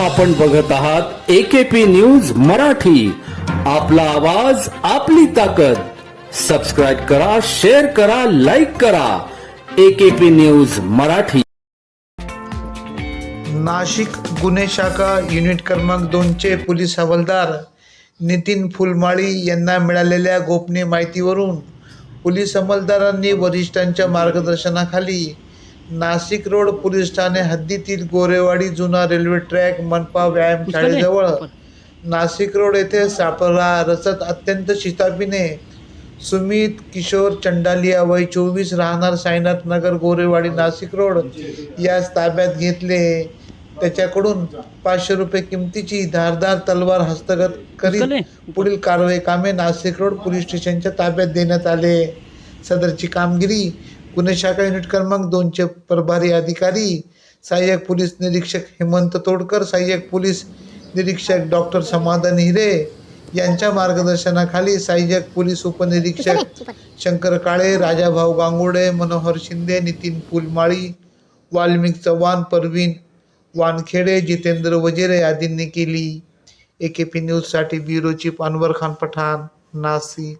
आपण बघत आहात एकेपी न्यूज मराठी. आपला आवाज आपली ताकद. सबस्क्राईब करा शेअर करा लाईक करा. AKP news Marathi. नाशिक गुन्हे शाखा युनिट क्रमांक दोनचे पोलीस हवालदार नितीन फुलमाळी यांना मिळालेल्या गोपनीय माहितीवरून पोलीस अंमलदारांनी वरिष्ठांच्या मार्गदर्शनाखाली नाशिक रोड पोलीस ठाणे हद्दीतील गोरेवाडी जुना रेल्वे ट्रॅक मनपा व्यायाम शाळेजवळ. नाशिक रोड येथे सापळा रचत अत्यंत शिताफीने. सुमित किशोर चंडालिया वय चोवीस राहणार साईनाथ नगर गोरेवाडी नाशिक रोड. यास ताब्यात घेतले. त्याच्याकडून पाचशे रुपये किमतीची धारदार तलवार हस्तगत करीत पुढील कारवाई कामे नाशिक रोड पोलीस स्टेशनच्या ताब्यात देण्यात आले. सदरची कामगिरी गुन्हे शाखा युनिट क्रमांक दोनचे प्रभारी अधिकारी सहाय्यक पोलीस निरीक्षक हेमंत तोडकर सहाय्यक पोलीस निरीक्षक डॉक्टर समाधान हिरे यांच्या मार्गदर्शनाखाली सहाय्यक पोलीस उपनिरीक्षक शंकर काळे राजाभाऊ गांगुडे मनोहर शिंदे नितीन फुलमाळी वाल्मिक चव्हाण परवीन वानखेडे जितेंद्र वजेरे आदींनी केली. ए के पी न्यूजसाठी ब्युरो चीफ अनवर खान पठाण नाशिक.